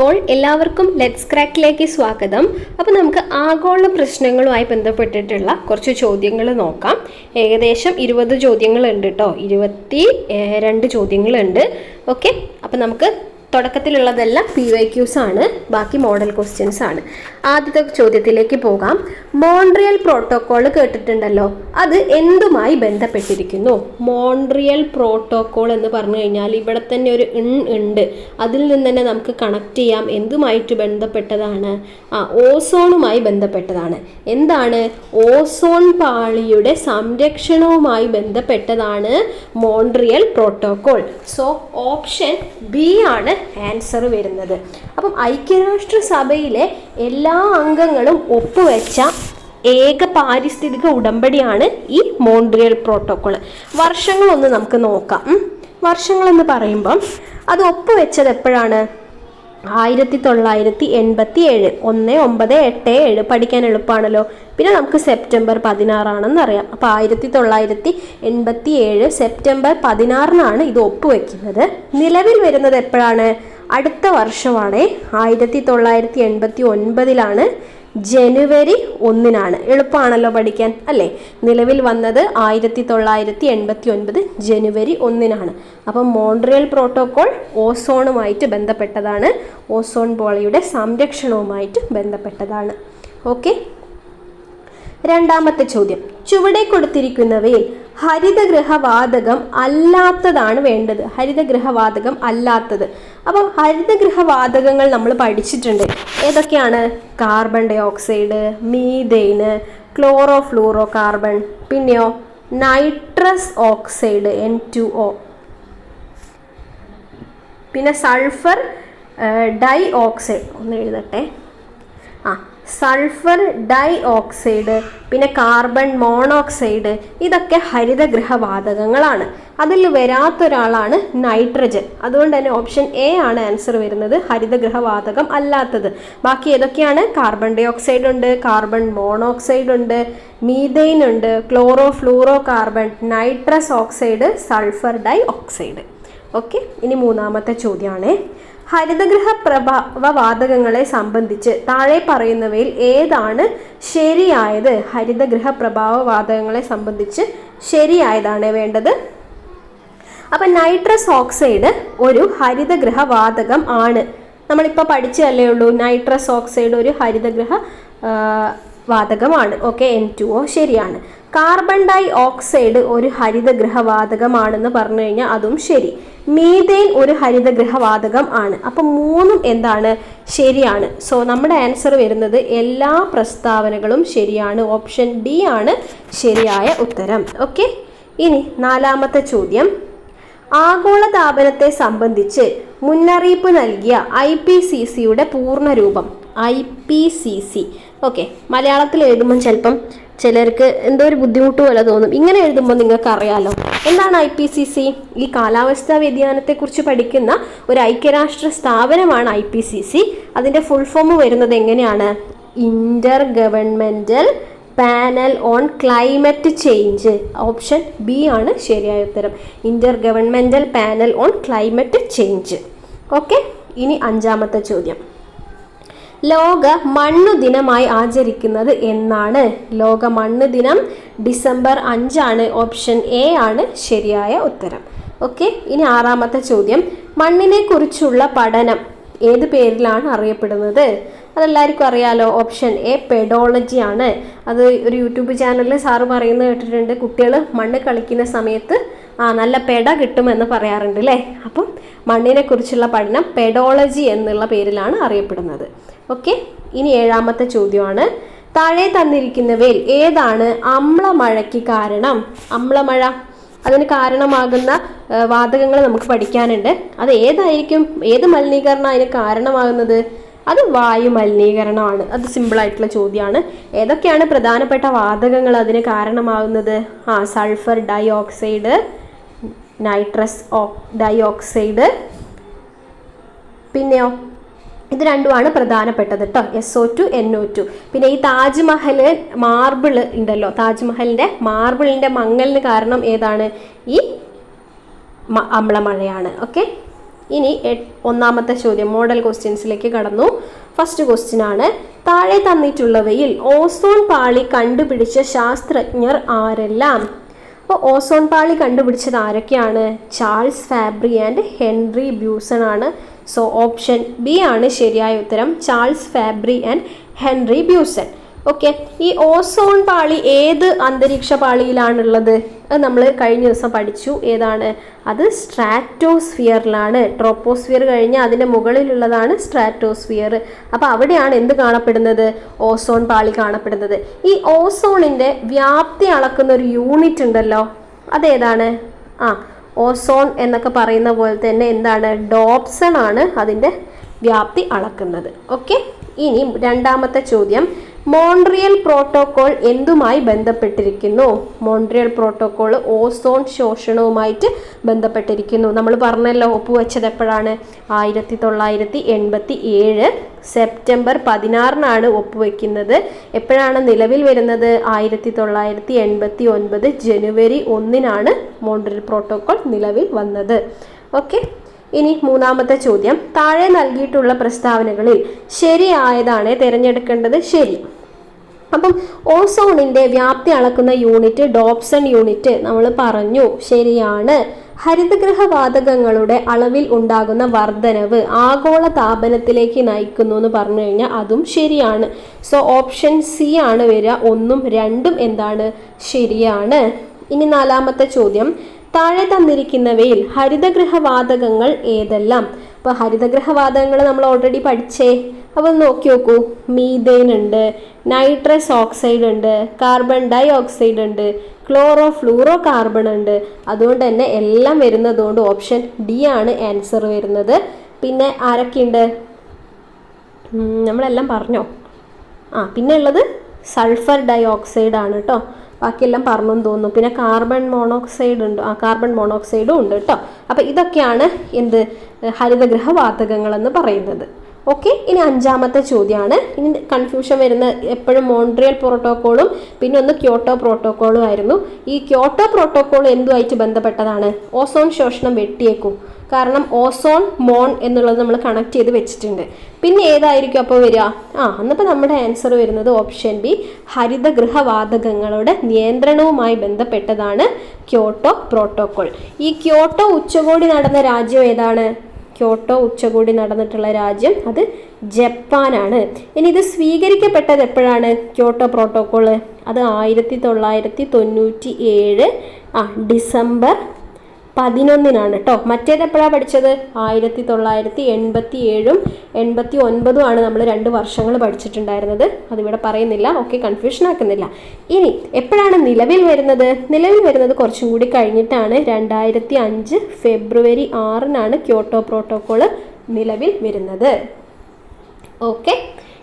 അപ്പോൾ എല്ലാവർക്കും ലെറ്റ്സ് ക്രാക്കിലേക്ക് സ്വാഗതം. അപ്പോൾ നമുക്ക് ആഗോള പ്രശ്നങ്ങളുമായി ബന്ധപ്പെട്ടിട്ടുള്ള കുറച്ച് ചോദ്യങ്ങൾ നോക്കാം. ഏകദേശം ഇരുപത് ചോദ്യങ്ങളുണ്ട് കേട്ടോ ഇരുപത്തി രണ്ട് ചോദ്യങ്ങളുണ്ട്. ഓക്കെ അപ്പോൾ നമുക്ക് തുടക്കത്തിലുള്ളതെല്ലാം പി വൈ ക്യൂസ് ആണ്. ബാക്കി മോഡൽ ക്വസ്റ്റ്യൻസ് ആണ്. ആദ്യത്തെ ചോദ്യത്തിലേക്ക് പോകാം. മോൺട്രിയൽ പ്രോട്ടോക്കോൾ കേട്ടിട്ടുണ്ടല്ലോ. അത് എന്തുമായി ബന്ധപ്പെട്ടിരിക്കുന്നു? മോൺട്രിയൽ പ്രോട്ടോക്കോൾ എന്ന് പറഞ്ഞു കഴിഞ്ഞാൽ ഇവിടെ തന്നെ ഒരു ഇൺ ഉണ്ട്. അതിൽ നിന്ന് തന്നെ നമുക്ക് കണക്ട് ചെയ്യാം. എന്തുമായിട്ട് ബന്ധപ്പെട്ടതാണ്? ആ ഓസോണുമായി ബന്ധപ്പെട്ടതാണ്. എന്താണ്? ഓസോൺ പാളിയുടെ സംരക്ഷണവുമായി ബന്ധപ്പെട്ടതാണ് Montreal protocol so option B ആണ് ആൻസർ വരുന്നത്. അപ്പം ഐക്യരാഷ്ട്ര സഭയിലെ എല്ലാ അംഗങ്ങളും ഒപ്പുവെച്ച ഏക പാരിസ്ഥിതിക ഉടമ്പടിയാണ് ഈ മോൺട്രിയൽ പ്രോട്ടോക്കോൾ. വർഷങ്ങളൊന്ന് നമുക്ക് നോക്കാം. വർഷങ്ങളെന്ന് പറയുമ്പം അത് ഒപ്പുവെച്ചത് എപ്പോഴാണ്? ആയിരത്തി തൊള്ളായിരത്തി എൺപത്തി ഏഴ് ഒന്ന് ഒമ്പത് എട്ട് ഏഴ് പഠിക്കാൻ എളുപ്പമാണല്ലോ. പിന്നെ നമുക്ക് സെപ്റ്റംബർ പതിനാറാണെന്ന് അറിയാം. അപ്പോൾ ആയിരത്തി തൊള്ളായിരത്തി എൺപത്തി ഏഴ് സെപ്റ്റംബർ പതിനാറിനാണ് ഇത് ഒപ്പുവെക്കുന്നത്. നിലവിൽ വരുന്നത് എപ്പോഴാണ്? അടുത്ത വർഷമാണ്. ആയിരത്തി തൊള്ളായിരത്തി എൺപത്തി ഒൻപതിലാണ് ജനുവരി ഒന്നിനാണ്. എളുപ്പമാണല്ലോ പഠിക്കാൻ അല്ലേ? നിലവിൽ വന്നത് ആയിരത്തി തൊള്ളായിരത്തി എൺപത്തി ഒൻപത് ജനുവരി ഒന്നിനാണ്. അപ്പം മോൺട്രിയൽ പ്രോട്ടോകോൾ ഓസോണുമായിട്ട് ബന്ധപ്പെട്ടതാണ്. ഓസോൺ പോളയുടെ സംരക്ഷണവുമായിട്ട് ബന്ധപ്പെട്ടതാണ്. ഓക്കെ? രണ്ടാമത്തെ ചോദ്യം. ചുവടെ കൊടുത്തിരിക്കുന്നവയിൽ ഹരിതഗൃഹവാതകം അല്ലാത്തതാണ് വേണ്ടത്. ഹരിതഗൃഹവാതകം അല്ലാത്തത്. അപ്പം ഹരിതഗൃഹവാതകങ്ങൾ നമ്മൾ പഠിച്ചിട്ടുണ്ട്. ഏതൊക്കെയാണ്? Carbon dioxide methane chlorofluorocarbon പിന്നെയോ nitrous oxide N two O. പിന്നെ സൾഫർ ഡൈ ഓക്സൈഡ്. ഒന്ന് എഴുതട്ടെ. സൾഫർ ഡൈ ഓക്സൈഡ് പിന്നെ കാർബൺ മോണോക്സൈഡ് ഇതൊക്കെ ഹരിതഗൃഹവാതകങ്ങളാണ് അതിൽ വരാത്തൊരാളാണ് നൈട്രജൻ. അതുകൊണ്ട് തന്നെ ഓപ്ഷൻ എ ആണ് ആൻസർ വരുന്നത് ഹരിതഗൃഹവാതകം അല്ലാത്തത്. ബാക്കി ഏതൊക്കെയാണ്? കാർബൺ ഡൈ ഓക്സൈഡ് ഉണ്ട് കാർബൺ മോണോക്സൈഡ് ഉണ്ട് മീതെയിൻ ഉണ്ട് chlorofluorocarbon nitrous oxide sulphur dioxide. Okay ഇനി മൂന്നാമത്തെ ചോദ്യമാണ്. ഹരിതഗൃഹ പ്രഭാവവാതകങ്ങളെ സംബന്ധിച്ച് താഴെ പറയുന്നവയിൽ ഏതാണ് ശരിയായത്? ഹരിതഗൃഹ പ്രഭാവവാതകങ്ങളെ സംബന്ധിച്ച് ശരിയായതാണ് വേണ്ടത്. അപ്പം നൈട്രസ് ഓക്സൈഡ് ഒരു ഹരിതഗൃഹ വാതകം ആണ്. നമ്മളിപ്പോൾ പഠിച്ചതല്ലേ ഉള്ളൂ നൈട്രസ് ഓക്സൈഡ് ഒരു ഹരിതഗൃഹ വാതകമാണ്. ഓക്കെ എൻ ടു ഒ ശരിയാണ്. കാർബൺ ഡൈ ഓക്സൈഡ് ഒരു ഹരിതഗൃഹവാതകമാണെന്ന് പറഞ്ഞു കഴിഞ്ഞാൽ അതും ശരി. മീതെയിൻ ഒരു ഹരിതഗൃഹവാതകം ആണ്. അപ്പം മൂന്നും എന്താണ്? ശരിയാണ്. സോ നമ്മുടെ ആൻസർ വരുന്നത് എല്ലാ പ്രസ്താവനകളും ശരിയാണ്. ഓപ്ഷൻ ഡി ആണ് ശരിയായ ഉത്തരം. ഓക്കെ ഇനി നാലാമത്തെ ചോദ്യം. ആഗോളതാപനത്തെ സംബന്ധിച്ച് മുന്നറിയിപ്പ് നൽകിയ ഐ പി സി സിയുടെ പൂർണരൂപം I P C C. Okay മലയാളത്തിൽ എഴുതുമ്പം ചിലപ്പം ചിലർക്ക് എന്തോ ഒരു ബുദ്ധിമുട്ട് പോലെ തോന്നും. ഇങ്ങനെ എഴുതുമ്പോൾ നിങ്ങൾക്ക് അറിയാലോ എന്താണ് ഐ പി സി സി? ഈ കാലാവസ്ഥാ വ്യതിയാനത്തെക്കുറിച്ച് പഠിക്കുന്ന ഒരു ഐക്യരാഷ്ട്ര സ്ഥാപനമാണ് ഐ പി സി സി. അതിന്റെ ഫുൾ ഫോം വരുന്നത് എങ്ങനെയാണ്? Intergovernmental panel on climate change option B ആണ് ശരിയായ ഉത്തരം. Intergovernmental panel on climate change okay ഇനി അഞ്ചാമത്തെ ചോദ്യം. ലോക മണ്ണു ദിനമായി ആചരിക്കുന്നത് എന്നാണ്. ലോക മണ്ണ് ദിനം ഡിസംബർ അഞ്ചാണ്. ഓപ്ഷൻ എ ആണ് ശരിയായ ഉത്തരം. ഓക്കെ ഇനി ആറാമത്തെ ചോദ്യം. മണ്ണിനെ കുറിച്ചുള്ള പഠനം ഏത് പേരിലാണ് അറിയപ്പെടുന്നത്? അതെല്ലാവർക്കും അറിയാലോ ഓപ്ഷൻ എ പെഡോളജി ആണ്. അത് ഒരു യൂട്യൂബ് ചാനലിൽ സാറ് പറയുന്നത് കേട്ടിട്ടുണ്ട് കുട്ടികൾ മണ്ണ് കളിക്കുന്ന സമയത്ത് ആ നല്ല പെട കിട്ടുമെന്ന് പറയാറുണ്ട് അല്ലേ അപ്പം മണ്ണിനെ കുറിച്ചുള്ള പഠനം പെഡോളജി എന്നുള്ള പേരിലാണ് അറിയപ്പെടുന്നത്. ഓക്കെ ഇനി ഏഴാമത്തെ ചോദ്യമാണ്. താഴെ തന്നിരിക്കുന്നവയിൽ ഏതാണ് അമ്ലമഴയ്ക്ക് കാരണം? അമ്ലമഴ. അതിന് കാരണമാകുന്ന വാതകങ്ങൾ നമുക്ക് പഠിക്കാനുണ്ട്. അത് ഏതായിരിക്കും? ഏത് മലിനീകരണം അതിന് കാരണമാകുന്നത്? അത് വായു മലിനീകരണമാണ്. അത് സിമ്പിൾ ആയിട്ടുള്ള ചോദ്യമാണ്. ഏതൊക്കെയാണ് പ്രധാനപ്പെട്ട വാതകങ്ങൾ അതിന് കാരണമാകുന്നത്? ആ sulphur dioxide nitrous oh dioxide പിന്നെയോ? ഇത് രണ്ടുമാണ് പ്രധാനപ്പെട്ടത് കേട്ടോ S O two N O two പിന്നെ ഈ താജ്മഹൽ മാർബിൾ ഉണ്ടല്ലോ. താജ്മഹലിന്റെ മാർബിളിന്റെ മങ്ങലിന് കാരണം ഏതാണ്? ഈ അമ്ലമഴയാണ്. ഓക്കെ? ഇനി ഒന്നാമത്തെ ചോദ്യം മോഡൽ ക്വസ്റ്റ്യൻസിലേക്ക് കടന്നു. ഫസ്റ്റ് ക്വസ്റ്റ്യൻ ആണ് താഴെ തന്നിട്ടുള്ളവയിൽ ഓസോൺ പാളി കണ്ടുപിടിച്ച ശാസ്ത്രജ്ഞർ ആരെല്ലാം? അപ്പോൾ ഓസോൺ പാളി കണ്ടുപിടിച്ചത് ആരൊക്കെയാണ്? Charles Fabry and Henry Buisson ആണ്. സോ ഓപ്ഷൻ ബി ആണ് ശരിയായ ഉത്തരം. Charles Fabry and Henry Buisson okay ഈ ഓസോൺ പാളി ഏത് അന്തരീക്ഷ പാളിയിലാണുള്ളത്? അത് നമ്മൾ കഴിഞ്ഞ ദിവസം പഠിച്ചു. ഏതാണ്? അത് സ്ട്രാറ്റോസ്ഫിയറിലാണ് ട്രോപ്പോസ്ഫിയർ കഴിഞ്ഞ് അതിന്റെ മുകളിലുള്ളതാണ് സ്ട്രാറ്റോസ്ഫിയർ അപ്പോൾ അവിടെയാണ് എന്ത് കാണപ്പെടുന്നത്? ഓസോൺ പാളി കാണപ്പെടുന്നത്. ഈ ഓസോണിന്റെ വ്യാപ്തി അളക്കുന്ന ഒരു യൂണിറ്റ് ഉണ്ടല്ലോ. അതേതാണ്? ആ ഓസോൺ എന്നൊക്കെ പറയുന്ന പോലെ തന്നെ എന്താണ് ഡോപ്സൺ ആണ് അതിന്റെ വ്യാപ്തി അളക്കുന്നത്. ഓക്കെ ഇനി രണ്ടാമത്തെ ചോദ്യം. മോൺട്രിയൽ പ്രോട്ടോകോൾ എന്തുമായി ബന്ധപ്പെട്ടിരിക്കുന്നു? മോൺട്രിയൽ പ്രോട്ടോകോൾ ഓസോൺ ശോഷണവുമായിട്ട് ബന്ധപ്പെട്ടിരിക്കുന്നു. നമ്മൾ പറഞ്ഞല്ലോ ഒപ്പുവെച്ചത് എപ്പോഴാണ്? ആയിരത്തി തൊള്ളായിരത്തി എൺപത്തി ഏഴ് സെപ്റ്റംബർ പതിനാറിനാണ് ഒപ്പുവെക്കുന്നത്. എപ്പോഴാണ് നിലവിൽ വരുന്നത്? ആയിരത്തി തൊള്ളായിരത്തി എൺപത്തി ഒൻപത് ജനുവരി ഒന്നിനാണ് മോൺട്രിയൽ പ്രോട്ടോകോൾ നിലവിൽ വന്നത്. ഓക്കെ? ഇനി മൂന്നാമത്തെ ചോദ്യം. താഴെ നൽകിയിട്ടുള്ള പ്രസ്താവനകളിൽ ശരിയായതാണ് തിരഞ്ഞെടുക്കേണ്ടത് ശരി. അപ്പം ഓസോണിന്റെ വ്യാപ്തി അളക്കുന്ന യൂണിറ്റ് ഡോപ്സൺ യൂണിറ്റ് നമ്മൾ പറഞ്ഞു ശരിയാണ്. ഹരിതഗൃഹ വാതകങ്ങളുടെ അളവിൽ ഉണ്ടാകുന്ന വർധനവ് ആഗോള താപനത്തിലേക്ക് നയിക്കുന്നു എന്ന് പറഞ്ഞു കഴിഞ്ഞാൽ അതും ശരിയാണ്. സോ ഓപ്ഷൻ സി ആണ് വരിക. ഒന്നും രണ്ടും എന്താണ്? ശരിയാണ്. ഇനി നാലാമത്തെ ചോദ്യം. താഴെ തന്നിരിക്കുന്നവയിൽ ഹരിതഗൃഹവാതകങ്ങൾ ഏതെല്ലാം? അപ്പോൾ ഹരിതഗൃഹ വാതകങ്ങൾ നമ്മൾ ഓൾറെഡി പഠിച്ചേ. അപ്പോൾ നോക്കി നോക്കൂ. മീതെയിൻ ഉണ്ട് നൈട്രസ് ഓക്സൈഡ് ഉണ്ട് കാർബൺ ഡൈ ഓക്സൈഡ് ഉണ്ട് ക്ലോറോ ഫ്ലൂറോ കാർബൺ ഉണ്ട്. അതുകൊണ്ട് തന്നെ എല്ലാം വരുന്നതുകൊണ്ട് ഓപ്ഷൻ ഡി ആണ് ആൻസർ വരുന്നത്. പിന്നെ ആരൊക്കെയുണ്ട്? നമ്മളെല്ലാം പറഞ്ഞോ? ആ പിന്നെ ഉള്ളത് സൾഫർ ഡൈ ഓക്സൈഡ് ആണ് കേട്ടോ. ബാക്കിയെല്ലാം പറഞ്ഞു തോന്നുന്നു പിന്നെ കാർബൺ മോണോക്സൈഡ് ഉണ്ട്. ആ കാർബൺ മോണോക്സൈഡും ഉണ്ട് കേട്ടോ. അപ്പം ഇതൊക്കെയാണ് എന്ത് ഹരിതഗ്രഹ വാതകങ്ങൾ എന്ന് പറയുന്നത്. ഓക്കെ? ഇനി അഞ്ചാമത്തെ ചോദ്യമാണ് ഇനി കൺഫ്യൂഷൻ വരുന്ന എപ്പോഴും മോൺട്രിയൽ പ്രോട്ടോക്കോളും പിന്നെ ഒന്ന് ക്യോട്ടോ പ്രോട്ടോക്കോളും ആയിരുന്നു. ഈ ക്യോട്ടോ പ്രോട്ടോക്കോൾ എന്തുമായിട്ട് ബന്ധപ്പെട്ടതാണ്? ഓസോൺ ശോഷണം വെട്ടിയേക്കും. കാരണം ഓസോൺ മോൺ എന്നുള്ളത് നമ്മൾ കണക്ട് ചെയ്ത് വെച്ചിട്ടുണ്ട്. പിന്നെ ഏതായിരിക്കും അപ്പോൾ വരിക? ആ അന്നപ്പോൾ നമ്മുടെ ആൻസർ വരുന്നത് ഓപ്ഷൻ ബി ഹരിതഗൃഹവാതകങ്ങളുടെ നിയന്ത്രണവുമായി ബന്ധപ്പെട്ടതാണ് ക്യോട്ടോ പ്രോട്ടോകോൾ. ഈ ക്യോട്ടോ ഉച്ചകോടി നടന്ന രാജ്യം ഏതാണ്? ക്യോട്ടോ ഉച്ചകോടി നടന്നിട്ടുള്ള രാജ്യം അത് ജപ്പാനാണ്. ഇനി ഇത് സ്വീകരിക്കപ്പെട്ടത് എപ്പോഴാണ്? ക്യോട്ടോ പ്രോട്ടോക്കോൾ അത് ആയിരത്തി തൊള്ളായിരത്തി തൊണ്ണൂറ്റി ഏഴ് ആ ഡിസംബർ പതിനൊന്നിനാണ് കേട്ടോ മറ്റേത് എപ്പോഴാണ് പഠിച്ചത്? ആയിരത്തി തൊള്ളായിരത്തി എൺപത്തി ഏഴും എൺപത്തി ഒൻപതും ആണ് നമ്മൾ രണ്ട് വർഷങ്ങൾ പഠിച്ചിട്ടുണ്ടായിരുന്നത്. അതിവിടെ പറയുന്നില്ല. ഓക്കെ കൺഫ്യൂഷൻ ആക്കുന്നില്ല. ഇനി എപ്പോഴാണ് നിലവിൽ വരുന്നത്? നിലവിൽ വരുന്നത് കുറച്ചും കൂടി കഴിഞ്ഞിട്ടാണ്. രണ്ടായിരത്തി അഞ്ച് ഫെബ്രുവരി ആറിനാണ് ക്യോട്ടോ പ്രോട്ടോക്കോൾ നിലവിൽ വരുന്നത്. ഓക്കെ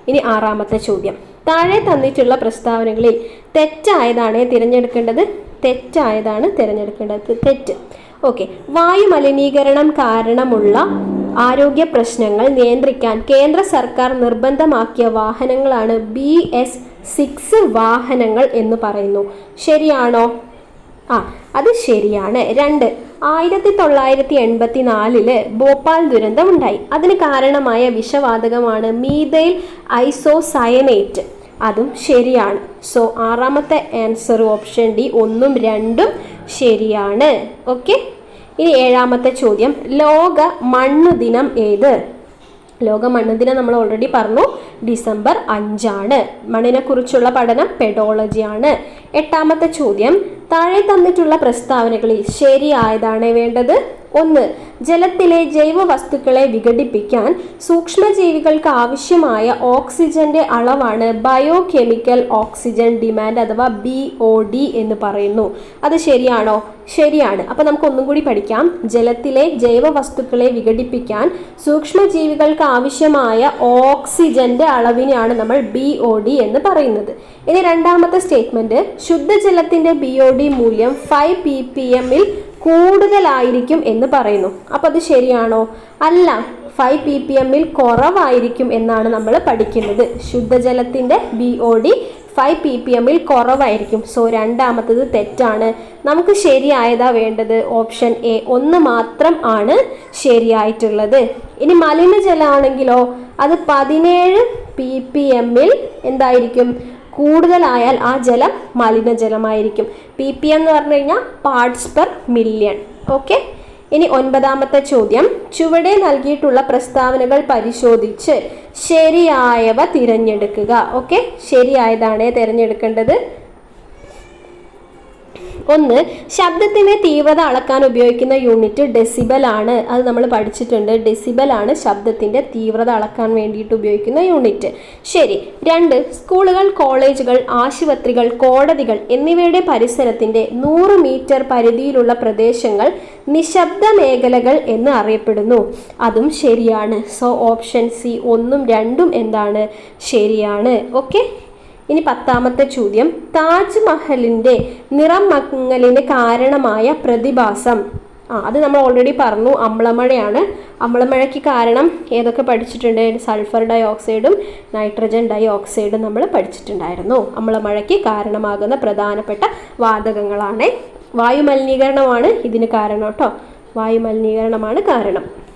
ഇനി ആറാമത്തെ ചോദ്യം. താഴെ തന്നിട്ടുള്ള പ്രസ്താവനകളിൽ തെറ്റായതാണ് തിരഞ്ഞെടുക്കേണ്ടത്? തെറ്റായതാണ് തിരഞ്ഞെടുക്കേണ്ടത്. തെറ്റ്. ഓക്കെ വായു മലിനീകരണം കാരണമുള്ള ആരോഗ്യ പ്രശ്നങ്ങൾ നിയന്ത്രിക്കാൻ കേന്ദ്ര സർക്കാർ നിർബന്ധമാക്കിയ വാഹനങ്ങളാണ് ബി എസ് സിക്സ് വാഹനങ്ങൾ എന്ന് പറയുന്നു. ശരിയാണോ? ആ അത് ശരിയാണ്. രണ്ട് ആയിരത്തി തൊള്ളായിരത്തി എൺപത്തി നാലിൽ ഭോപ്പാൽ ദുരന്തമുണ്ടായി. അതിന് കാരണമായ വിഷവാതകമാണ് മീതൈൽ ഐസോസയനേറ്റ്. അതും ശരിയാണ്. സോ ആറാമത്തെ ആൻസർ ഓപ്ഷൻ ഡി ഒന്നും രണ്ടും ശരിയാണ്. ഓക്കെ ഇനി ഏഴാമത്തെ ചോദ്യം. ലോക മണ്ണ് ദിനം ഏത്? ലോക മണ്ണ് ദിനം നമ്മൾ ഓൾറെഡി പറഞ്ഞു. ഡിസംബർ അഞ്ചാണ്. മണ്ണിനെ കുറിച്ചുള്ള പഠനം പെഡോളജിയാണ് എട്ടാമത്തെ ചോദ്യം. താഴെ തന്നിട്ടുള്ള പ്രസ്താവനകളിൽ ശരിയായതാണ് വേണ്ടത്. ഒന്ന് ജലത്തിലെ ജൈവ വസ്തുക്കളെ വിഘടിപ്പിക്കാൻ സൂക്ഷ്മജീവികൾക്ക് ആവശ്യമായ ഓക്സിജന്റെ അളവാണ് ബയോ കെമിക്കൽ ഓക്സിജൻ ഡിമാൻഡ് അഥവാ ബി എന്ന് പറയുന്നു. അത് ശരിയാണോ? ശരിയാണ്. അപ്പോൾ നമുക്ക് ഒന്നും കൂടി പഠിക്കാം. ജലത്തിലെ ജൈവ വസ്തുക്കളെ വിഘടിപ്പിക്കാൻ സൂക്ഷ്മജീവികൾക്ക് ആവശ്യമായ ഓക്സിജന്റെ അളവിനെയാണ് നമ്മൾ ബി ഒ ഡി എന്ന് പറയുന്നത്. ഇനി രണ്ടാമത്തെ സ്റ്റേറ്റ്മെന്റ് ശുദ്ധജലത്തിന്റെ ബി ഒ ഡി മൂല്യം ഫൈവ് പി പി എമ്മിൽ കൂടുതലായിരിക്കും എന്ന് പറയുന്നു. അപ്പോൾ അത് ശരിയാണോ? അല്ല. ഫൈവ് പി പി എമ്മിൽ കുറവായിരിക്കും എന്നാണ് നമ്മൾ പഠിക്കുന്നത്. ശുദ്ധജലത്തിന്റെ B O D five P P എമ്മിൽ കുറവായിരിക്കും. സോ രണ്ടാമത്തത് തെറ്റാണ്. നമുക്ക് ശരിയായതാ വേണ്ടത്. ഓപ്ഷൻ എ ഒന്ന് മാത്രം ആണ് ശരിയായിട്ടുള്ളത്. ഇനി മലിനജലമാണെങ്കിലോ അത് പതിനേഴ് പി പി എമ്മിൽ എന്തായിരിക്കും? കൂടുതലായാൽ ആ ജലം മലിനജലമായിരിക്കും. പി പി എന്ന് പറഞ്ഞു കഴിഞ്ഞാൽ പാർട്സ് പെർ മില്യൺ ഓക്കെ ഇനി ഒൻപതാമത്തെ ചോദ്യം. ചുവടെ നൽകിയിട്ടുള്ള പ്രസ്താവനകൾ പരിശോധിച്ച് ശരിയായവ തിരഞ്ഞെടുക്കുക. ഓക്കെ? ശരിയായതാണ് തിരഞ്ഞെടുക്കേണ്ടത്. ഒന്ന് ശബ്ദത്തിന്റെ തീവ്രത അളക്കാൻ ഉപയോഗിക്കുന്ന യൂണിറ്റ് ഡെസിബൽ ആണ്. അത് നമ്മൾ പഠിച്ചിട്ടുണ്ട്. ഡെസിബൽ ആണ് ശബ്ദത്തിന്റെ തീവ്രത അളക്കാൻ വേണ്ടിയിട്ട് ഉപയോഗിക്കുന്ന യൂണിറ്റ്. ശരി. രണ്ട് സ്കൂളുകൾ കോളേജുകൾ ആശുപത്രികൾ കോടതികൾ എന്നിവയുടെ പരിസരത്തിന്റെ നൂറ് മീറ്റർ പരിധിയിലുള്ള പ്രദേശങ്ങൾ നിശബ്ദ മേഖലകൾ എന്ന് അറിയപ്പെടുന്നു. അതും ശരിയാണ്. സോ ഓപ്ഷൻ സി ഒന്നും രണ്ടും എന്താണ്? ശരിയാണ്. ഓക്കെ? ഇനി പത്താമത്തെ ചോദ്യം. താജ്മഹലിന്റെ നിറം മങ്ങലിന് കാരണമായ പ്രതിഭാസം. ആ അത് നമ്മൾ ഓൾറെഡി പറഞ്ഞു അമ്ലമഴയാണ്. അമ്ലമഴയ്ക്ക് കാരണം ഏതൊക്കെ പഠിച്ചിട്ടുണ്ട്? സൾഫർ ഡൈ ഓക്സൈഡും നൈട്രജൻ ഡൈ ഓക്സൈഡും നമ്മൾ പഠിച്ചിട്ടുണ്ടായിരുന്നു. അമ്ലമഴയ്ക്ക് കാരണമാകുന്ന പ്രധാനപ്പെട്ട വാതകങ്ങളാണ്. വായുമലിനീകരണമാണ് ഇതിന് കാരണം കേട്ടോ. വായുമലിനീകരണമാണ് കാരണം.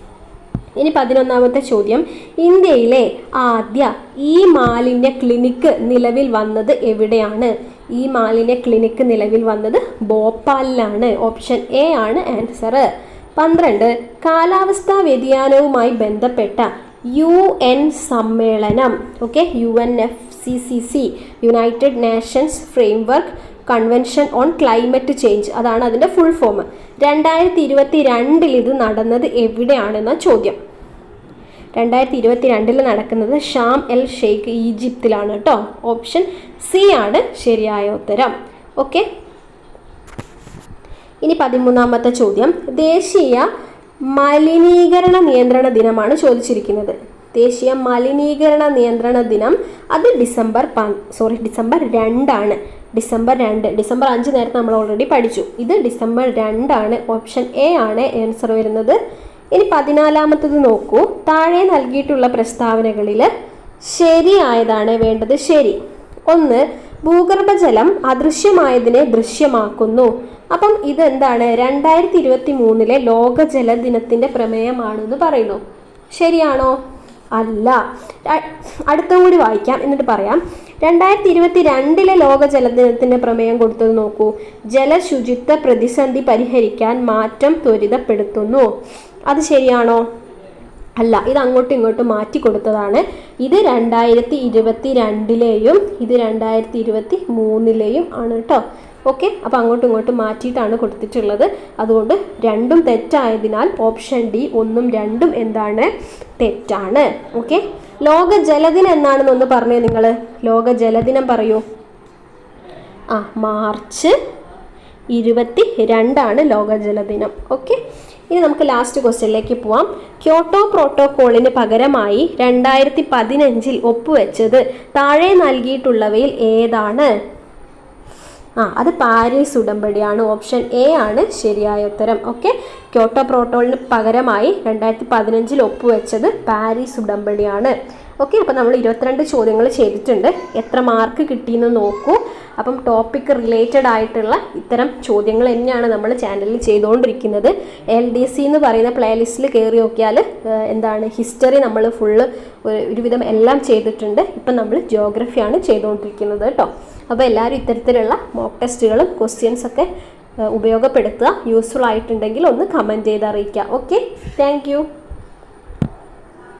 ഇനി പതിനൊന്നാമത്തെ ചോദ്യം. ഇന്ത്യയിലെ ആദ്യ ഈ മാലിന്യ ക്ലിനിക്ക് നിലവിൽ വന്നത് എവിടെയാണ്? ഈ മാലിന്യ ക്ലിനിക്ക് നിലവിൽ വന്നത് ഭോപ്പാലിലാണ്. ഓപ്ഷൻ എ ആണ് ആൻസർ. പന്ത്രണ്ട് കാലാവസ്ഥാ വ്യതിയാനവുമായി ബന്ധപ്പെട്ട യു എൻ സമ്മേളനം. Okay U N F C C C United Nations framework convention on climate change അതാണ് അതിന്റെ ഫുൾ ഫോം രണ്ടായിരത്തി ഇരുപത്തി രണ്ടിൽ ഇത് നടന്നത് എവിടെയാണെന്ന ചോദ്യം. രണ്ടായിരത്തി ഇരുപത്തി രണ്ടിൽ നടക്കുന്നത് ഷാം എൽ ഷെയ്ഖ് ഈജിപ്തിലാണ് കേട്ടോ ഓപ്ഷൻ സി ആണ് ശരിയായ ഉത്തരം. ഓക്കെ ഇനി പതിമൂന്നാമത്തെ ചോദ്യം. ദേശീയ മലിനീകരണ നിയന്ത്രണ ദിനമാണ് ചോദിച്ചിരിക്കുന്നത്. ദേശീയ മലിനീകരണ നിയന്ത്രണ ദിനം അത് ഡിസംബർ പ സോറി ഡിസംബർ രണ്ടാണ്. ഡിസംബർ രണ്ട്. ഡിസംബർ അഞ്ച് നേരത്തെ നമ്മൾ ഓൾറെഡി പഠിച്ചു. ഇത് ഡിസംബർ രണ്ടാണ്. ഓപ്ഷൻ എ ആണ് ആൻസർ വരുന്നത്. ഇനി പതിനാലാമത്തത് നോക്കൂ. താഴെ നൽകിയിട്ടുള്ള പ്രസ്താവനകളിൽ ശരിയായതാണ് വേണ്ടത് ശരി. ഒന്ന് ഭൂഗർഭജലം അദൃശ്യമായതിനെ ദൃശ്യമാക്കുന്നു. അപ്പം ഇതെന്താണ്? രണ്ടായിരത്തി ഇരുപത്തി മൂന്നിലെ ലോക ജലദിനത്തിന്റെ പ്രമേയമാണെന്ന് പറയുന്നു. ശരിയാണോ? അല്ല. അടുത്തും കൂടി വായിക്കാം. എന്നിട്ട് പറയാം. രണ്ടായിരത്തി ഇരുപത്തി രണ്ടിലെ ലോക ജലദിനത്തിന്റെ പ്രമേയം കൊടുത്തത് നോക്കൂ. ജലശുചിത്വ പ്രതിസന്ധി പരിഹരിക്കാൻ മാറ്റം ത്വരിതപ്പെടുത്തുന്നു. അത് ശരിയാണോ? അല്ല ഇത് അങ്ങോട്ടും ഇങ്ങോട്ടും മാറ്റി കൊടുത്തതാണ്. ഇത് രണ്ടായിരത്തി ഇരുപത്തി രണ്ടിലെയും ഇത് രണ്ടായിരത്തി ഇരുപത്തി മൂന്നിലെയും ആണ് കേട്ടോ ഓക്കെ അപ്പോൾ അങ്ങോട്ടും ഇങ്ങോട്ടും മാറ്റിയിട്ടാണ് കൊടുത്തിട്ടുള്ളത്. അതുകൊണ്ട് രണ്ടും തെറ്റായതിനാൽ ഓപ്ഷൻ ഡി ഒന്നും രണ്ടും എന്താണ്? തെറ്റാണ്. ഓക്കെ ലോക ജലദിനം എന്നാണെന്നൊന്ന് പറഞ്ഞേ നിങ്ങൾ ലോക ജലദിനം പറയൂ. ആ മാർച്ച് ഇരുപത്തി രണ്ടാണ് ലോക ജലദിനം ഓക്കെ? ഇനി നമുക്ക് ലാസ്റ്റ് ക്വസ്റ്റ്യനിലേക്ക് പോവാം. ക്യോട്ടോ പ്രോട്ടോകോളിന് പകരമായി രണ്ടായിരത്തി പതിനഞ്ചിൽ ഒപ്പുവെച്ചത് താഴെ നൽകിയിട്ടുള്ളവയിൽ ഏതാണ്? ആ അത് പാരീസ് ഉടമ്പടിയാണ്. ഓപ്ഷൻ എ ആണ് ശരിയായ ഉത്തരം. ഓക്കെ? ക്യോട്ടോ പ്രോട്ടോളിന് പകരമായി രണ്ടായിരത്തി പതിനഞ്ചിൽ ഒപ്പുവെച്ചത് പാരീസ് ഉടമ്പടിയാണ്. ഓക്കെ അപ്പോൾ നമ്മൾ ഇരുപത്തിരണ്ട് ചോദ്യങ്ങൾ ചെയ്തിട്ടുണ്ട്. എത്ര മാർക്ക് കിട്ടിയെന്ന് നോക്കൂ. അപ്പം ടോപ്പിക് റിലേറ്റഡ് ആയിട്ടുള്ള ഇത്തരം ചോദ്യങ്ങൾ തന്നെയാണ് നമ്മൾ ചാനലിൽ ചെയ്തുകൊണ്ടിരിക്കുന്നത്. എൽ ഡി സി എന്ന് പറയുന്ന പ്ലേലിസ്റ്റിൽ കയറി നോക്കിയാൽ എന്താണ് ഹിസ്റ്ററി നമ്മൾ ഫുള്ള് ഒരുവിധം എല്ലാം ചെയ്തിട്ടുണ്ട്. ഇപ്പം നമ്മൾ ജോഗ്രഫിയാണ് ചെയ്തുകൊണ്ടിരിക്കുന്നത് കേട്ടോ. അപ്പോൾ എല്ലാവരും ഇത്തരത്തിലുള്ള മോക്ക് ടെസ്റ്റുകളും ക്വസ്റ്റ്യൻസ് ഒക്കെ ഉപയോഗപ്പെടുത്തുക. യൂസ്ഫുൾ ആയിട്ടുണ്ടെങ്കിൽ ഒന്ന് കമന്റ് ചെയ്ത് അറിയിക്കുക ഓക്കെ താങ്ക്